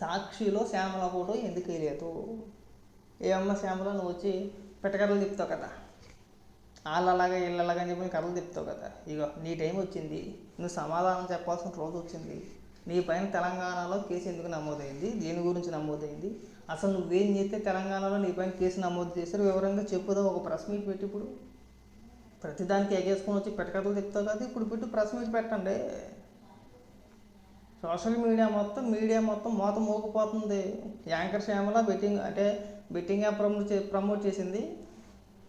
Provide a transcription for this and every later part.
సాక్షిలో శ్యామల ఫోటో ఎందుకు వేయలేదు? ఏమన్నా శ్యామల నువ్వు వచ్చి పెట్టకర్రలు తిప్పుతావు కదా. వాళ్ళలాగా వీళ్ళలాగా అని చెప్పి కథలు తిప్పుతావు కదా. ఇగో నీ టైం వచ్చింది. నువ్వు సమాధానం చెప్పాల్సిన రోజు వచ్చింది. నీ పైన తెలంగాణలో కేసు ఎందుకు నమోదైంది? దేని గురించి నమోదైంది? అసలు నువ్వేం చేస్తే తెలంగాణలో నీ పైన కేసు నమోదు చేశారు వివరంగా చెప్పుదా ఒక ప్రెస్ మీట్ పెట్టి ఇప్పుడు. ప్రతిదానికి ఎగేసుకొని వచ్చి పెట్టకర్రలు తిప్పుతావు కదా ఇప్పుడు పెట్టి ప్రెస్ మీట్ పెట్టండి. సోషల్ మీడియా మొత్తం మీడియా మొత్తం మోత మోగిపోతుంది. యాంకర్ శ్యామల బెట్టింగ్ అంటే బెట్టింగ్ యాప్ ప్రమోట్ చే ప్రమోట్ చేసింది.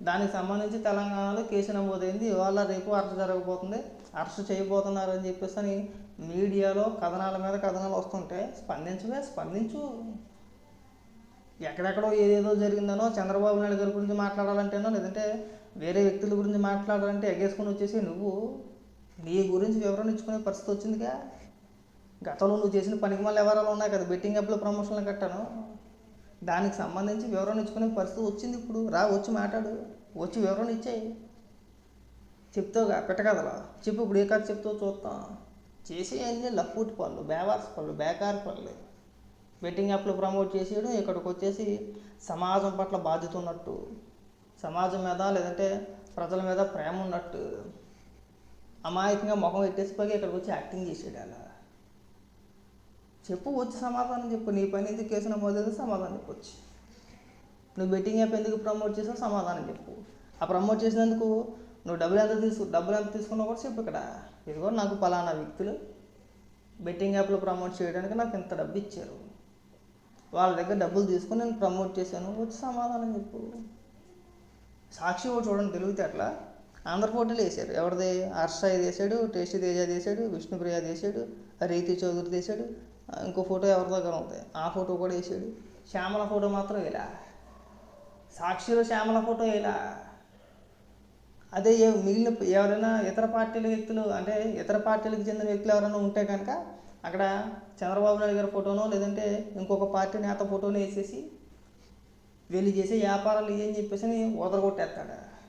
దానికి సంబంధించి తెలంగాణలో కేసు నమోదైంది. ఇవాళ రేపు అరెస్ట్ జరగబోతుంది. అరెస్ట్ చేయబోతున్నారు అని చెప్పేసి అని మీడియాలో కథనాల మీద కథనాలు వస్తుంటే స్పందించవే స్పందించు. ఎక్కడెక్కడో ఏదేదో జరిగిందనో చంద్రబాబు నాయుడు గారి గురించి మాట్లాడాలంటేనో లేదంటే వేరే వ్యక్తుల గురించి మాట్లాడాలంటే ఎగేసుకొని వచ్చేసి నువ్వు. నీ గురించి వివరణ ఇచ్చుకునే పరిస్థితి వచ్చిందిగా. గతంలో నువ్వు చేసిన పనికి మళ్ళీ ఎవరాలు ఉన్నాయి కదా. బెట్టింగ్ యాప్లో ప్రమోషన్లు కట్టాను. దానికి సంబంధించి వివరణ ఇచ్చుకునే పరిస్థితి వచ్చింది ఇప్పుడు. రా వచ్చి మాట్లాడు. వచ్చి వివరణ ఇచ్చేయి. చెప్తావుగా పెట్టకదలా చెప్పు ఇప్పుడు ఏ కథ చెప్తావు చూస్తాం చేసి అన్ని పనులు బేవార్స్ పనులు బేకార్ పనులు. బెట్టింగ్ యాప్లు ప్రమోట్ చేసేయడం ఇక్కడికి వచ్చేసి సమాజం పట్ల బాధ్యత ఉన్నట్టు. సమాజం మీద లేదంటే ప్రజల మీద ప్రేమ ఉన్నట్టు. అమాయకంగా ముఖం ఎట్టేసిపోయి ఇక్కడికి వచ్చి యాక్టింగ్ చేసాడు చెప్పు వచ్చి సమాధానం చెప్పు. నీ పని ఎందుకు కేసు నమోదు సమాధానం చెప్పొచ్చు నువ్వు బెట్టింగ్ యాప్ ఎందుకు ప్రమోట్ చేసావు సమాధానం చెప్పు. ఆ ప్రమోట్ చేసినందుకు నువ్వు డబ్బులు ఎంత తీసుకు డబ్బులు ఎంత తీసుకున్నావు కూడా చెప్పు ఇక్కడ. ఇదిగో నాకు పలానా వ్యక్తులు బెట్టింగ్ యాప్లో ప్రమోట్ చేయడానికి నాకు ఇంత డబ్బు ఇచ్చారు. వాళ్ళ దగ్గర డబ్బులు తీసుకొని నేను ప్రమోట్ చేశాను. వచ్చి సమాధానం చెప్పు. సాక్షి ఒకటి చూడండి తెలివితే అట్లా. ఆంధ్ర పోటీలు వేసారు. ఎవరిది? హర్ష ఇది వేసాడు టేస్టీ తేజ వేసాడు విష్ణుప్రియ వేసాడు రీతి చౌదరి వేసాడు. ఇంకో ఫోటో ఎవరి దగ్గర ఉంది. ఆ ఫోటో కూడా వేసాడు. శ్యామల ఫోటో మాత్రం ఇలా. సాక్షిలో శ్యామల ఫోటో ఇలా. అదే ఏ మిగిలిన ఎవరైనా ఇతర పార్టీల వ్యక్తులు అంటే ఇతర పార్టీలకు చెందిన వ్యక్తులు ఎవరైనా ఉంటే కనుక అక్కడ చంద్రబాబు నాయుడు గారి ఫోటోనో లేదంటే ఇంకొక పార్టీ నేత ఫోటోనో వేసేసి వెళ్ళి చేసే వ్యాపారాలు ఏం చెప్పేసి అని వదలగొట్టేస్తాడు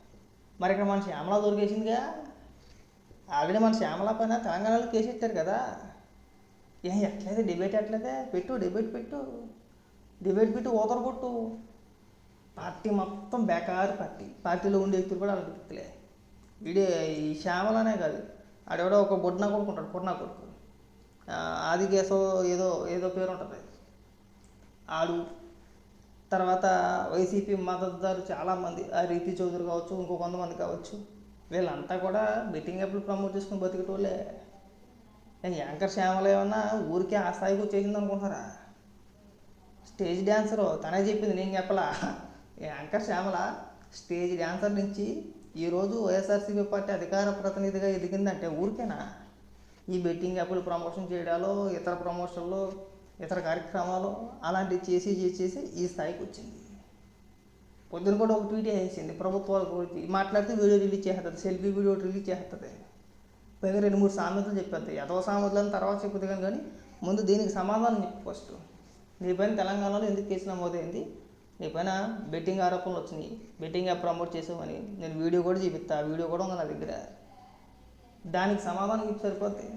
మరి ఇక్కడ మన శ్యామల దొరికేసిందిగా. ఆల్రెడీ మన శ్యామల పైన తెలంగాణలో కేసు కదా. ఏం ఎట్లయితే డిబేట్ ఎట్లయితే పెట్టు డిబేట్ పెట్టు. డిబేట్ పెట్టి ఓదరగొట్టు. పార్టీ మొత్తం బేకారు పార్టీ. పార్టీలో ఉండే వ్యక్తులు కూడా అలా వ్యక్తులే వీడే ఈ శ్యామలనే కాదు. ఆడెవడో ఒక బొడ్నా కొడుకు ఉంటాడు పొడ్నా కొడుకు. ఆది కేశవ్ ఏదో ఏదో పేరు ఉంటుంది. ఆడు తర్వాత వైసీపీ మద్దతుదారు చాలామంది. ఆ రీతి చౌదరి కావచ్చు ఇంకో కొంతమంది కావచ్చు. వీళ్ళంతా కూడా బెట్టింగ్ యాప్లు ప్రమోట్ చేసుకుని బతికేటోళ్ళే. యాంకర్ శ్యామల ఏమన్నా ఊరికే ఆ స్థాయికి వచ్చేసింది అనుకుంటున్నారా? స్టేజ్ డ్యాన్సరు తనే చెప్పింది నేను చెప్పలా. యాంకర్ శ్యామల స్టేజ్ డ్యాన్సర్ నుంచి ఈరోజు వైఎస్ఆర్సీపీ పార్టీ అధికార ప్రతినిధిగా ఎదిగిందంటే ఊరికేనా? ఈ బెట్టింగ్ యాప్లు ప్రమోషన్ చేయడాలో ఇతర ప్రమోషన్లు ఇతర కార్యక్రమాలు అలాంటివి చేసి చేసి చేసి ఈ స్థాయికి వచ్చింది. పొద్దున కూడా ఒక ట్వీట్ వేసింది ప్రభుత్వాల గురించి మాట్లాడితే వీడియో రిలీజ్ చేస్తుంది సెల్ఫీ వీడియో రిలీజ్ చేస్తుంది పైగా రెండు మూడు సామెతలు చెప్పేది ఎదవ సామెతలను తర్వాత చెప్పుతుంది కానీ కానీ ముందు దీనికి సమాధానం చెప్పు ఫస్ట్ నీ పైన తెలంగాణలో ఎందుకు కేసు నమోదైంది? నీ పైన బెట్టింగ్ ఆరోపణలు వచ్చినాయి. బెట్టింగ్ యాప్ ప్రమోట్ చేసామని నేను వీడియో కూడా చూపిస్తా. ఆ వీడియో కూడా ఉంది నా దగ్గర? దానికి సమాధానం చెప్పి సరిపోద్ది.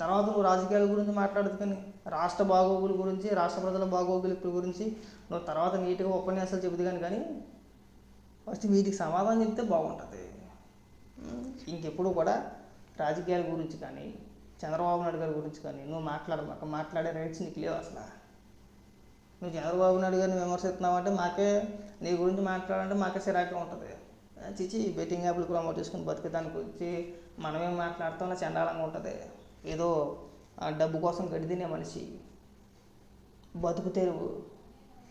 తర్వాత నువ్వు రాజకీయాల గురించి మాట్లాడదు కానీ రాష్ట్ర బాగోగుల గురించి రాష్ట్ర ప్రజల బాగోగుల గురించి నువ్వు తర్వాత నీట్గా ఉపన్యాసాలు చెబుతుంది కానీ కానీ ఫస్ట్ వీటికి సమాధానం చెప్తే బాగుంటుంది. ఇంకెప్పుడు కూడా రాజకీయాల గురించి కానీ చంద్రబాబు నాయుడు గారి గురించి కానీ నువ్వు మాట్లాడమాక మాట్లాడే రైట్స్ నీకు లేవు అసలు. నువ్వు చంద్రబాబు నాయుడు గారిని విమర్శిస్తున్నావు అంటే మాకే నీ గురించి మాట్లాడాలంటే మాకే సిరాకే ఉంటుంది. చిచి బెట్టింగ్ యాప్లు ప్రమోట్ చేసుకుని బతికే దాని గురించి మనమేం మాట్లాడుతున్నా చండాలంగా ఉంటుంది. ఏదో ఆ డబ్బు కోసం గడి తినే మనిషి బతుకు తెరువు.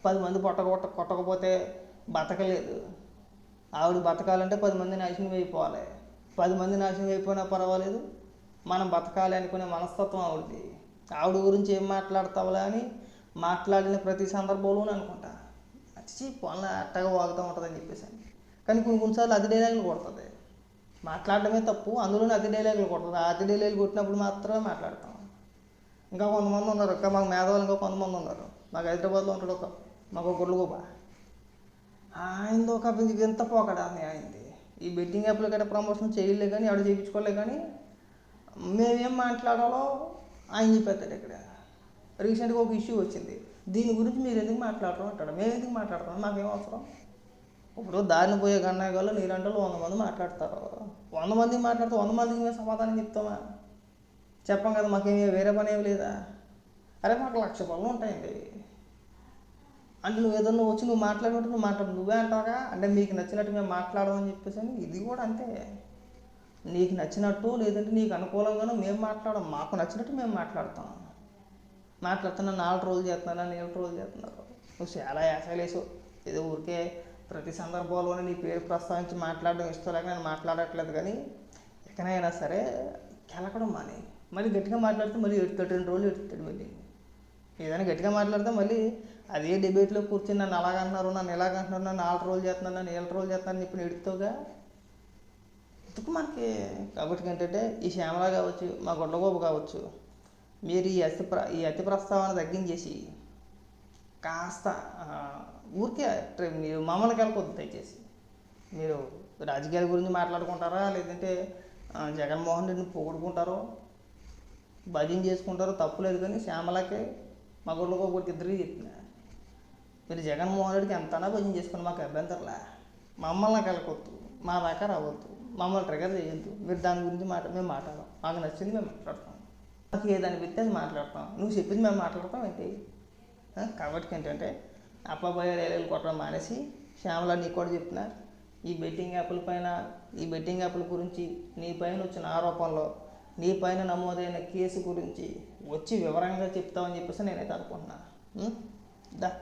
పది మంది పొట్ట కొట్ట కొట్టకపోతే బతకలేదు. ఆవిడ బతకాలంటే పది మంది నాశనం అయిపోవాలి. పది మంది నాశనం అయిపోయినా పర్వాలేదు. మనం బతకాలి అనుకునే మనస్తత్వం ఆవిడది. ఆవిడ గురించి ఏం మాట్లాడతావులే అని మాట్లాడిన ప్రతి సందర్భంలోనూ అనుకుంటా. వచ్చి పొలం అట్టగా వాగుతూ ఉంటుందని చెప్పేసి అని. కానీ కొన్ని కొన్నిసార్లు అతి డైలాగులు కొడుతుంది. మాట్లాడడమే తప్పు అందులోనే అతి డైలాగులు కొడుతుంది. ఆ అతి డైలాగులు కొట్టినప్పుడు మాత్రమే మాట్లాడతాం. ఇంకా కొంతమంది ఉన్నారు. ఇంకా మాకు మేధావులు ఇంకా కొంతమంది ఉన్నారు. మాకు హైదరాబాద్లో ఉంటాడు ఒక మాకు ఒక గొర్రెగోబ ఆయనది ఒక ఎంత పోకడా అని ఆయనది. ఈ బెట్టింగ్ యాప్లు గట్రా ప్రమోషన్ చేయలే కానీ ఆవిడ చేయించుకోలే కానీ మేమేం మాట్లాడాలో ఆయన చెప్పేస్తాడు ఇక్కడ. రీసెంట్గా ఒక ఇష్యూ వచ్చింది. దీని గురించి మీరు ఎందుకు మాట్లాడటం అంటాడు. మేము ఎందుకు మాట్లాడతాం? మాకేం అవసరం? ఇప్పుడు దారిని పోయే గన్నాగాలు నీలాంటి వాళ్ళు వంద మంది మాట్లాడతారు. వంద మందికి మాట్లాడితే వంద మందికి మేము సమాధానం చెప్తామా? చెప్పం కదా మాకేమీ వేరే పని ఏమి లేదా? అరే మాకు లక్ష పనులు ఉంటాయండి. అంటే నువ్వు ఏదన్నా వచ్చి నువ్వు మాట్లాడినట్టు నువ్వు మాట్లాడు. నువ్వే అంటావుగా? అంటే మీకు నచ్చినట్టు మేము మాట్లాడమని చెప్పేసి అని ఇది కూడా అంతే. నీకు నచ్చినట్టు లేదంటే నీకు అనుకూలంగానూ మేము మాట్లాడము. మాకు నచ్చినట్టు మేము మాట్లాడతాం. మాట్లాడుతున్నా నాలుగు రోజులు చేస్తున్నారా నేను రోజులు చేస్తున్నారు నువ్వు చాలా యాసలేసు ఏదో ఊరికే ప్రతి సందర్భంలోనే నీ పేరు ప్రస్తావించి మాట్లాడడం ఇష్టం లేక నేను మాట్లాడట్లేదు కానీ ఎక్కడైనా సరే కెలకడం మాని మళ్ళీ గట్టిగా మాట్లాడితే మళ్ళీ ఎడుతాడు రెండు రోజులు ఎడుతాడు మళ్ళీ. ఏదైనా గట్టిగా మాట్లాడితే మళ్ళీ అదే డిబేట్లో కూర్చొని నన్ను అలాగంటున్నారు నన్ను ఇలాగంటున్నారు నన్ను నాలుగు రోజులు చేస్తున్నాను నన్ను ఏళ్ళ రోజులు చేస్తున్నాను అని చెప్పి ఎడుతావుగా ఎందుకు మనకి? కాబట్టి ఏంటంటే ఈ శ్యామల కావచ్చు మా గొడ్డగోపు కావచ్చు మీరు ఈ అతి ప్ర ఈ అతి ప్రస్తావన తగ్గించేసి కాస్త ఊరికే మీరు మమ్మల్ని కలపొద్దు దయచేసి. మీరు రాజకీయాల గురించి మాట్లాడుకుంటారా? లేదంటే జగన్మోహన్ రెడ్డిని పొగుడుకుంటారో? భజన చేసుకుంటారో? తప్పులేదు కానీ శ్యామలకే మా గుళ్ళకు ఒకటి ఇద్దరికి చెప్పిన మీరు జగన్మోహన్ రెడ్డికి ఎంతనా భజన చేసుకుని మాకు అభ్యంతరలే. మమ్మల్ని కలకొద్దు మా దాకా రావద్దు. మమ్మల్ని ట్రిగర్ చేయొద్దు. మీరు దాని గురించి మాట మేము మాట్లాడదాం మాకు నచ్చింది మేము మాట్లాడతాం. మాకు ఏదని అనిపిస్తే అది మాట్లాడతాం. నువ్వు చెప్పింది మేము మాట్లాడతాం ఏంటి? కాబట్టి ఏంటంటే అప్పబోయే రైలు కొట్టడం మానేసి శ్యామల నీకు కూడా చెప్పిన ఈ బెట్టింగ్ యాప్ల పైన ఈ బెట్టింగ్ యాప్ల గురించి నీ పైన వచ్చిన ఆరోపణలో నీ పైన నమోదైన కేసు గురించి వచ్చి వివరంగా చెప్తామని చెప్పేసి నేనైతే అనుకుంటున్నాను. దా.